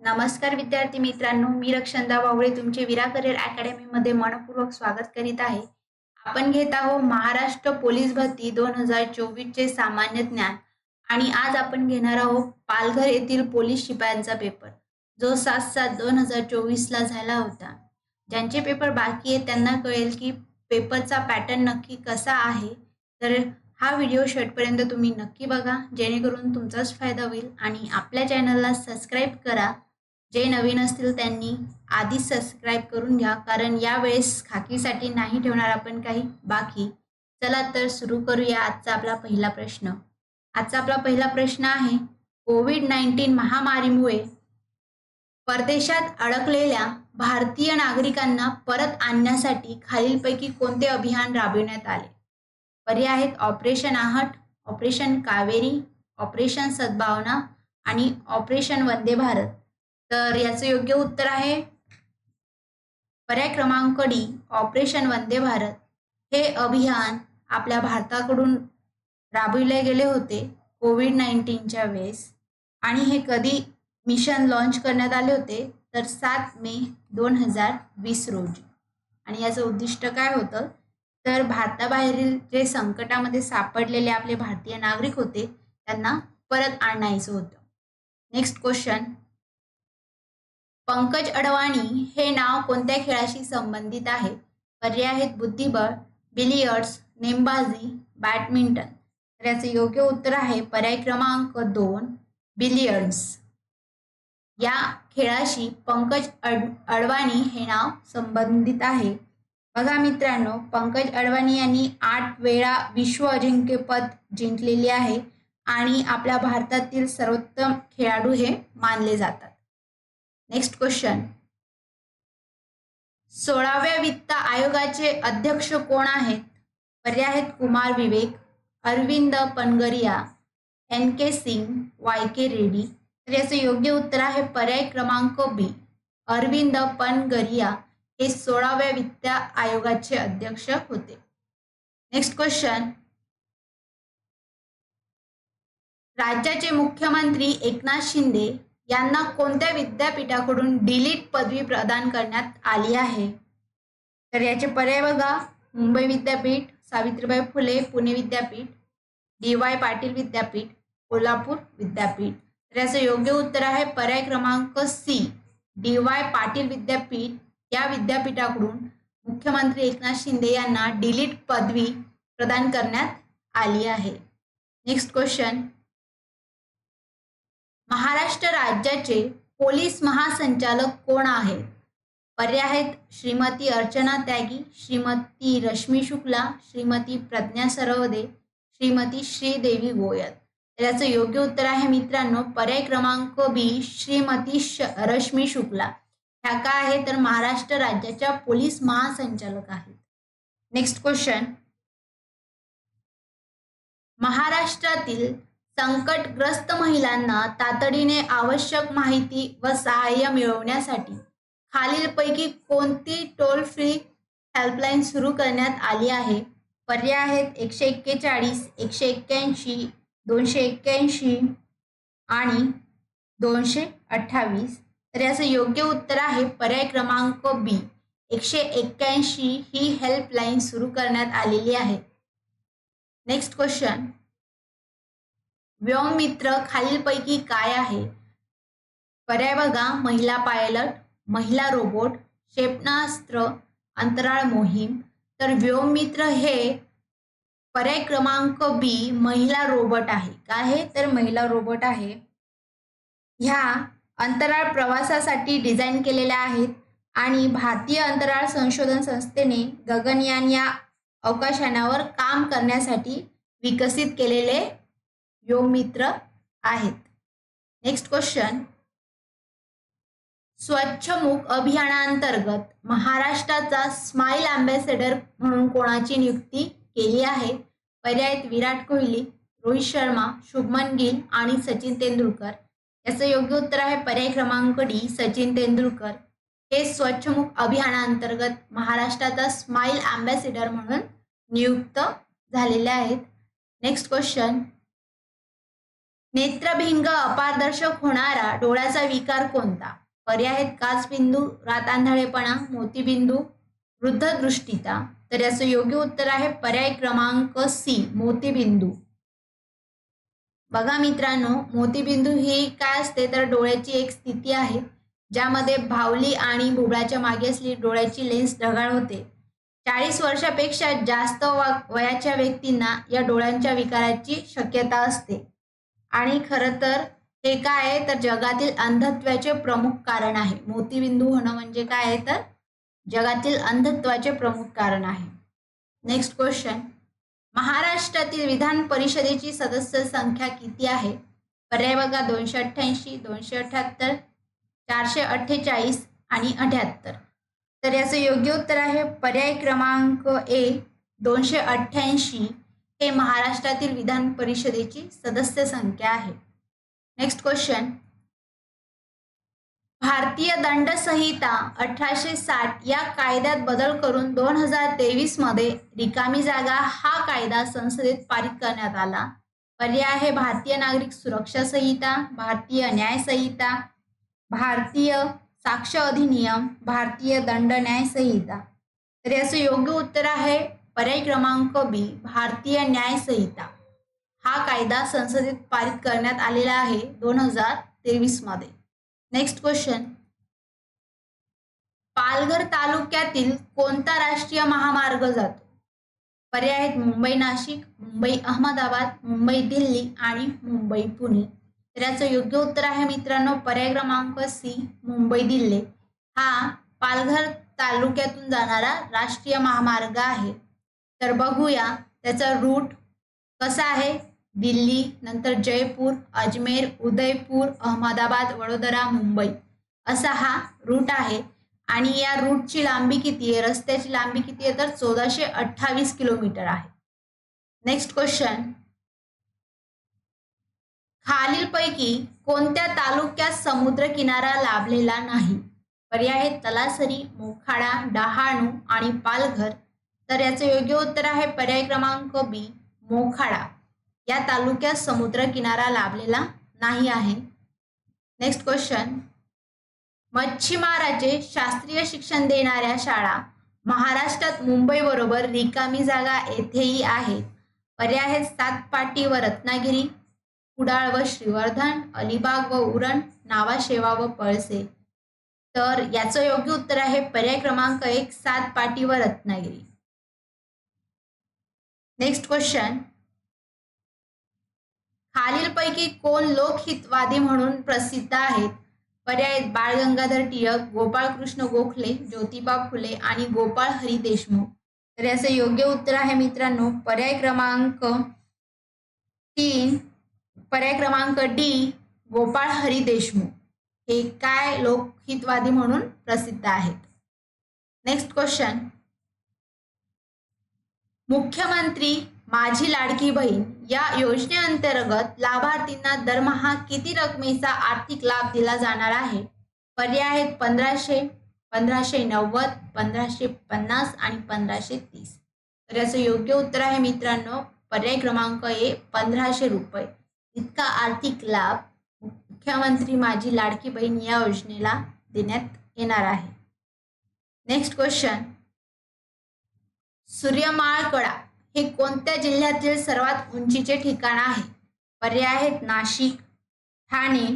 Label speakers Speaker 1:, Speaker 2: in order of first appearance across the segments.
Speaker 1: नमस्कार विद्यार्थी मित्रांनो मी रक्षंदा वावळे तुमचे विरा करिअर अकॅडमीमध्ये मनपूर्वक स्वागत करीत आहे. आपण घेत आहोत महाराष्ट्र पोलीस भरती दोन हजार चोवीसचे सामान्य ज्ञान आणि आज आपण घेणार आहोत पालघर येथील पोलीस शिपायांचा पेपर जो सात सात दोन हजार चोवीसला झाला होता. ज्यांचे पेपर बाकी आहेत त्यांना कळेल की पेपरचा पॅटर्न नक्की कसा आहे. तर हा व्हिडिओ शेवटपर्यंत तुम्ही नक्की बघा जेणेकरून तुमचाच फायदा होईल आणि आपल्या चॅनलला सबस्क्राईब करा. जे नवीन असतील त्यांनी आधीच सबस्क्राईब करून घ्या. कारण यावेळेस खाकीसाठी नाही ठेवणार आपण काही बाकी. चला तर सुरू करूया आजचा आपला पहिला प्रश्न. आजचा आपला पहिला प्रश्न आहे कोविड नाईन्टीन महामारीमुळे परदेशात अडकलेल्या भारतीय नागरिकांना परत आणण्यासाठी खालीलपैकी कोणते अभियान राबविण्यात आले? पर्याय आहेत ऑपरेशन आहट ऑपरेशन कावेरी ऑपरेशन सद्भावना आणि ऑपरेशन वंदे भारत. तर याचं योग्य उत्तर आहे. पर्याय क्रमांक डी ऑपरेशन वंदे भारत. हे अभियान आपल्या भारताकडून राबविले गेले होते कोविड नाईन्टीनच्या वेळेस. आणि हे कधी मिशन लॉन्च करण्यात आले होते? तर सात मे दोन हजार वीस रोजी. आणि याचं उद्दिष्ट काय होतं? तर भारताबाहेरील जे संकटामध्ये सापडलेले आपले भारतीय नागरिक होते त्यांना परत आणायचं होतं. नेक्स्ट क्वेश्चन पंकज अडवाणी हे नाव कोणत्या खेळाशी संबंधित आहे? पर्याय आहेत बुद्धिबळ बिलियर्ड्स नेमबाजी बॅडमिंटन. तर याचे योग्य उत्तर आहे पर्याय क्रमांक दोन बिलियर्ड्स. या खेळाशी पंकज अड अडवाणी हे नाव संबंधित आहे. बघा मित्रांनो पंकज अडवाणी यांनी आठ वेळा विश्व अजिंक्यपद जिंकलेले आहे आणि आपल्या भारतातील सर्वोत्तम खेळाडू हे मानले जातात. नेक्स्ट क्वेश्चन सोळाव्या वित्त आयोगाचे अध्यक्ष कोण आहेत? पर्याय आहेत Kumar Vivek Arvind Panagariya N K Singh Y K Reddy. तर याचं योग्य उत्तर आहे पर्याय क्रमांक बी अरविंद पनगरिया हे सोळाव्या वित्त आयोगाचे अध्यक्ष होते. नेक्स्ट क्वेश्चन राज्याचे मुख्यमंत्री एकनाथ शिंदे यांना कोणत्या विद्यापीठाकडून डिलीट पदवी प्रदान करण्यात आली आहे? तर याचे पर्याय बघा. मुंबई विद्यापीठ सावित्रीबाई फुले पुणे विद्यापीठ डी वाय पाटील विद्यापीठ कोल्हापूर विद्यापीठ. तर याचं योग्य उत्तर आहे पर्याय क्रमांक सी. डी वाय पाटील विद्यापीठ या विद्यापीठाकडून मुख्यमंत्री एकनाथ शिंदे यांना डिलीट पदवी प्रदान करण्यात आली आहे. नेक्स्ट क्वेश्चन महाराष्ट्र राज्याचे पोलीस महासंचालक कोण आहेत? पर्याय आहेत श्रीमती अर्चना त्यागी श्रीमती रश्मी शुक्ला श्रीमती प्रज्ञा सरवदे श्रीमती श्रीदेवी गोयल. याचं योग्य उत्तर आहे मित्रांनो पर्याय क्रमांक बी श्रीमती श रश्मी शुक्ला. ह्या काय आहे तर महाराष्ट्र राज्याच्या पोलीस महासंचालक आहेत. नेक्स्ट क्वेश्चन महाराष्ट्रातील संकटग्रस्त महिलांना तातडीने आवश्यक माहिती व सहाय्य मिळवण्यासाठी खालीलपैकी कोणती टोल फ्री हेल्पलाईन सुरू करण्यात आली आहे? पर्याय आहेत एकशे एक्केचाळीस एकशे एक्क्याऐंशी दोनशे एक्क्याऐंशी आणि दोनशे अठ्ठावीस. तर याचं योग्य उत्तर आहे पर्याय क्रमांक बी. एकशे एक्क्याऐंशी ही हेल्पलाईन सुरू करण्यात आलेली आहे. Next question. व्योममित्र खालीलपैकी काय आहे? पर्याय बघा. महिला पायलट महिला रोबोट क्षेपणास्त्र अंतराळ मोहीम. तर व्योममित्र हे पर्याय क्रमांक बी महिला रोबोट आहे. काय आहे तर महिला रोबोट आहे. ह्या अंतराळ प्रवासासाठी डिझाईन केलेल्या आहेत आणि भारतीय अंतराळ संशोधन संस्थेने गगनयान या अवकाशयानावर काम करण्यासाठी विकसित केलेले योगमित्र आहेत. नेक्स्ट क्वेश्चन स्वच्छमुख अभियानांतर्गत महाराष्ट्राचा स्माइल अँबॅसेडर म्हणून कोणाची नियुक्ती केली आहे? पर्यायत विराट कोहली रोहित शर्मा शुभमन गिल आणि सचिन तेंडुलकर. याचं योग्य उत्तर आहे पर्याय क्रमांक डी सचिन तेंडुलकर. हे स्वच्छमुख अभियानांतर्गत महाराष्ट्राचा स्माइल अँबॅसेडर म्हणून नियुक्त झालेले आहेत. नेक्स्ट क्वेश्चन नेत्रभिंग अपारदर्शक होणारा डोळ्याचा विकार कोणता? पर्याय आहेत काचबिंदू रातांधळेपणा मोतीबिंदू वृद्ध दृष्टिता तर याचं योग्य उत्तर आहे पर्याय क्रमांक सी मोतीबिंदू. बघा मित्रांनो मोतीबिंदू ही काय असते? तर डोळ्याची एक स्थिती आहे ज्यामध्ये भावली आणि बुबळाच्या मागे असलेली डोळ्याची लेन्स ढगाळ होते. चाळीस वर्षापेक्षा जास्त वयाच्या व्यक्तींना या डोळ्यांच्या विकाराची शक्यता असते. आणि खरं तर हे काय आहे? तर जगातील अंधत्वाचे प्रमुख कारण आहे. मोतीबिंदू होणं म्हणजे काय आहे? तर जगातील अंधत्वाचे प्रमुख कारण आहे. नेक्स्ट क्वेश्चन महाराष्ट्रातील विधान परिषदेची सदस्य संख्या किती आहे? पर्याय बघा. दोनशे अठ्ठ्याऐंशी दोनशे अठ्याहत्तर चारशे अठ्ठेचाळीस आणि अठ्याहत्तर. तर याचं योग्य उत्तर आहे पर्याय क्रमांक ए दोनशे अठ्ठ्याऐंशी हे महाराष्ट्रातील विधान परिषदेची सदस्य संख्या आहे. नेक्स्ट क्वेश्चन भारतीय दंड संहिता अठराशे साठ या कायद्यात बदल करून दोन हजार तेवीसमध्ये रिकामी जागा हा कायदा संसदेत पारित करण्यात आला. पर्याय आहे भारतीय नागरिक सुरक्षा संहिता भारतीय न्याय संहिता भारतीय साक्ष अधिनियम भारतीय दंड न्याय संहिता. तर याचं योग्य उत्तर आहे पर्याय क्रमांक बी भारतीय न्याय संहिता. हा कायदा संसदेत पारित करण्यात आलेला आहे दोन हजार तेवीसमध्ये. नेक्स्ट क्वेश्चन पालघर तालुक्यातील कोणता राष्ट्रीय महामार्ग जातो? पर्याय आहेत मुंबई नाशिक मुंबई अहमदाबाद मुंबई दिल्ली आणि मुंबई पुणे. तर याचं योग्य उत्तर आहे मित्रांनो पर्याय क्रमांक सी मुंबई दिल्ली. हा पालघर तालुक्यातून जाणारा राष्ट्रीय महामार्ग आहे. तर बघूया त्याचा रूट कसा आहे. दिल्ली नंतर जयपूर अजमेर उदयपूर अहमदाबाद वडोदरा मुंबई. असा हा रूट आहे. आणि या रूटची लांबी किती आहे? रस्त्याची लांबी किती आहे? तर चौदाशे अठ्ठावीस किलोमीटर आहे. नेक्स्ट क्वेश्चन खालीलपैकी कोणत्या तालुक्यात समुद्र किनारा लाभलेला नाही? पर्याय तलासरी मोखाडा डहाणू आणि पालघर. तर याचं योग्य उत्तर आहे पर्याय क्रमांक बी मोखाडा. या तालुक्यात समुद्र किनारा लाभलेला नाही आहे. नेक्स्ट क्वेश्चन मच्छीमाराचे शास्त्रीय शिक्षण देणाऱ्या शाळा महाराष्ट्रात मुंबई बरोबर रिकामी जागा येथेही आहेत. पर्याय आहेत सातपाटी व रत्नागिरी कुडाळ व श्रीवर्धन अलिबाग व उरण नावाशेवा व पळसे. तर याचं योग्य उत्तर आहे पर्याय क्रमांक एक सात पाटी व रत्नागिरी. नेक्स्ट क्वेश्चन खालीलपैकी कोण लोकहितवादी म्हणून प्रसिद्ध आहेत? पर्याय बाळ गंगाधर टिळक गोपाळकृष्ण गोखले ज्योतिबा फुले आणि गोपाळ हरी देशमुख. तर याचं योग्य उत्तर आहे मित्रांनो पर्याय क्रमांक तीन पर्याय क्रमांक डी गोपाळ हरी देशमुख. हे काय लोकहितवादी म्हणून प्रसिद्ध आहेत? नेक्स्ट क्वेश्चन मुख्यमंत्री माझी लाडकी बहीण या योजनेअंतर्गत लाभार्थींना दरमहा किती रकमेचा आर्थिक लाभ दिला जाणार आहे? पर्याय आहेत पंधराशे पंधराशे नव्वद पंधराशे पन्नास आणि पंधराशे तीस. तर याचं योग्य उत्तर आहे मित्रांनो पर्याय क्रमांक ए पंधराशे रुपये. इतका आर्थिक लाभ मुख्यमंत्री माझी लाडकी बहीण या योजनेला देण्यात येणार आहे. नेक्स्ट क्वेश्चन सूर्यमाळकडा हे कोणत्या जिल्ह्यातील सर्वात उंचीचे ठिकाण आहे? पर्याय आहेत नाशिक ठाणे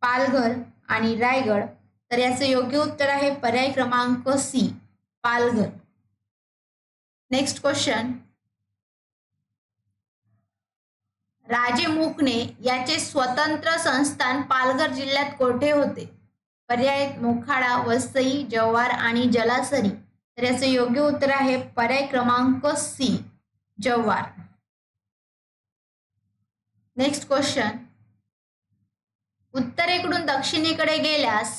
Speaker 1: पालघर आणि रायगड. तर याचं योग्य उत्तर आहे पर्याय क्रमांक सी पालघर. नेक्स्ट क्वेश्चन राजे मुकणे याचे स्वतंत्र संस्थान पालघर जिल्ह्यात कोठे होते? पर्याय मोखाडा वसई जव्हार आणि जलासरी. तर याचं योग्य उत्तर आहे पर्याय क्रमांक सी जव्हार. नेक्स्ट क्वेश्चन उत्तरेकडून दक्षिणेकडे गेल्यास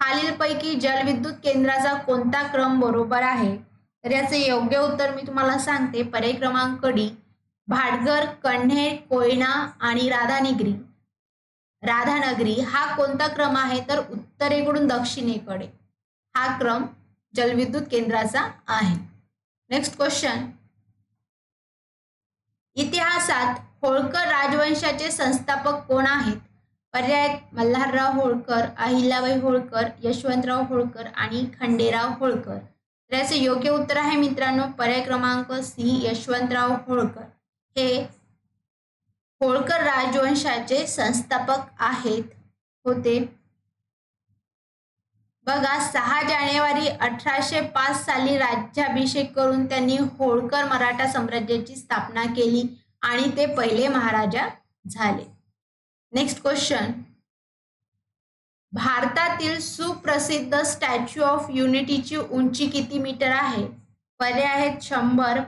Speaker 1: खालीलपैकी जलविद्युत केंद्राचा कोणता क्रम बरोबर आहे? तर याचे योग्य उत्तर मी तुम्हाला सांगते पर्याय क्रमांक डी भाटघर कण्हेर कोयना आणि राधानगरी. राधानगरी हा कोणता क्रम आहे? तर उत्तरेकडून दक्षिणेकडे. हा क्रम जलविद्युत केंद्राचा आहे. नेक्स्ट क्वेश्चन इतिहासात होळकर राजवंशाचे संस्थापक कोण आहेत? पर्याय मल्हारराव होळकर अहिल्याबाई होळकर यशवंतराव होळकर आणि खंडेराव होळकर. तर याचं योग्य उत्तर आहे मित्रांनो पर्याय क्रमांक सी यशवंतराव होळकर. हे होळकर राजवंशाचे संस्थापक आहेत होते. बघा सहा जानेवारी अठराशे पाच साली राज्याभिषेक करून त्यांनी होळकर मराठा साम्राज्याची स्थापना केली आणि ते पहिले महाराजा झाले. नेक्स्ट क्वेश्चन भारतातील सुप्रसिद्ध स्टॅच्यू ऑफ युनिटीची उंची किती मीटर आहे? पर्याय आहेत शंभर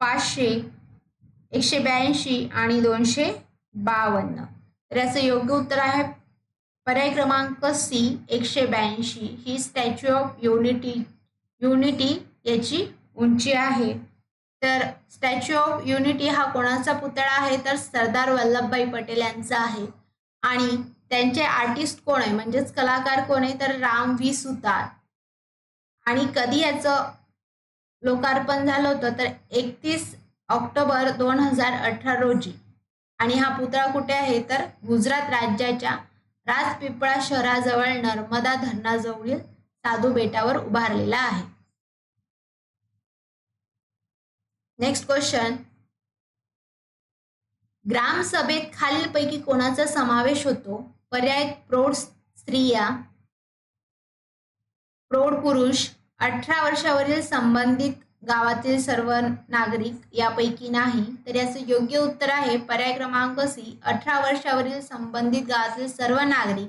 Speaker 1: पाचशे एकशे ब्याऐंशी आणि दोनशे बावन्न. तर याचं योग्य उत्तर आहे पर्याय क्रमांक सी एकशे ब्याऐंशी. ही स्टॅच्यू ऑफ युनिटी युनिटी याची उंची आहे. तर स्टॅच्यू ऑफ युनिटी हा कोणाचा पुतळा आहे? तर सरदार वल्लभभाई पटेल यांचा आहे. आणि त्यांचे आर्टिस्ट कोण आहे? म्हणजेच कलाकार कोण आहे? तर राम व्ही. सुतार. आणि कधी याचं लोकार्पण झालं होतं? तर एकतीस ऑक्टोबर दोन हजार अठरा रोजी. आणि हा पुतळा कुठे आहे? तर गुजरात राज्याच्या राजपिपळा शहराजवळ नर्मदा धरणाजवळील साधू बेटावर उभारलेला आहे. नेक्स्ट क्वेश्चन ग्रामसभेत खालीलपैकी कोणाचा समावेश होतो? पर्याय प्रौढ स्त्रिया प्रौढ पुरुष अठरा वर्षावरील संबंधित गावातील सर्व नागरिक यापैकी नाही तर याचं योग्य उत्तर आहे. पर्याय क्रमांक सी अठरा वर्षावरील संबंधित गावातील सर्व नागरिक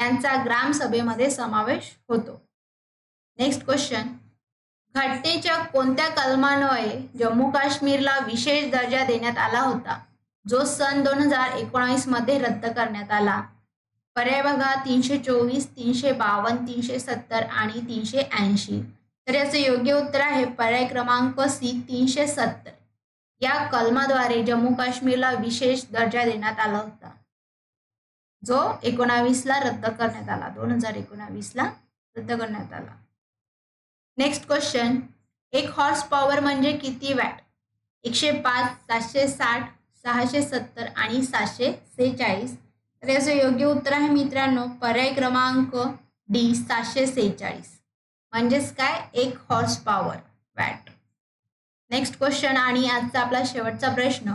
Speaker 1: यांचा ग्रामसभेमध्ये समावेश होतो. नेक्स्ट क्वेश्चन घटनेच्या कोणत्या कलमान्वये जम्मू काश्मीरला विशेष दर्जा देण्यात आला होता? जो सन दोन हजार एकोणावीसमध्ये रद्द करण्यात आला. पर्याय बघा. तीनशे चोवीस तीनशे बावन्न तीनशे सत्तर आणि तीनशे ऐंशी. तर याचं योग्य उत्तर आहे पर्याय क्रमांक सी तीनशे सत्तर. या कलमाद्वारे जम्मू काश्मीरला विशेष दर्जा देण्यात आला होता. जो एकोणावीसला रद्द करण्यात आला. दोन हजार एकोणावीसला रद्द करण्यात आला. नेक्स्ट क्वेश्चन एक हॉर्स पॉवर म्हणजे किती वॅट एकशे पाच सातशे साठ सहाशे सत्तर आणि सातशे सेहेचाळीस. तर याचं योग्य उत्तर आहे मित्रांनो पर्याय क्रमांक डी सातशे सेहेचाळीस. म्हणजेच काय? एक horse power watt next question आणि आजचा आपला शेवटचा प्रश्न.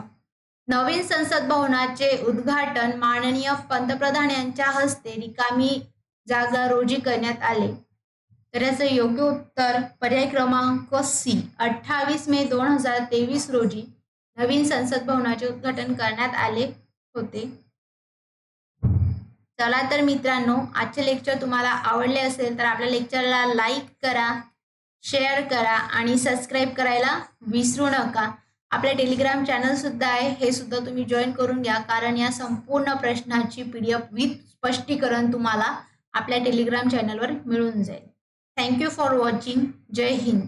Speaker 1: नवीन संसद भवनाचे उद्घाटन माननीय पंतप्रधान यांच्या हस्ते रिकामी जागा रोजी करण्यात आले. तर याचं योग्य उत्तर पर्याय क्रमांक सी. अठ्ठावीस मे दोन हजार तेवीस रोजी नवीन संसद भवनाचे उद्घाटन करण्यात आले होते. चला तर मित्रांनो आजचे लेक्चर तुम्हाला आवडले असेल तर आपल्या लेक्चरला लाईक करा शेअर करा आणि सबस्क्राईब करायला विसरू नका. आपल्या टेलिग्राम चॅनल सुद्धा आहे हे सुद्धा तुम्ही जॉईन करून घ्या कारण या संपूर्ण प्रश्नाची पी डी एफ विथ स्पष्टीकरण तुम्हाला आपल्या टेलिग्राम चॅनलवर मिळून जाईल. Thank you for watching Jai Hind.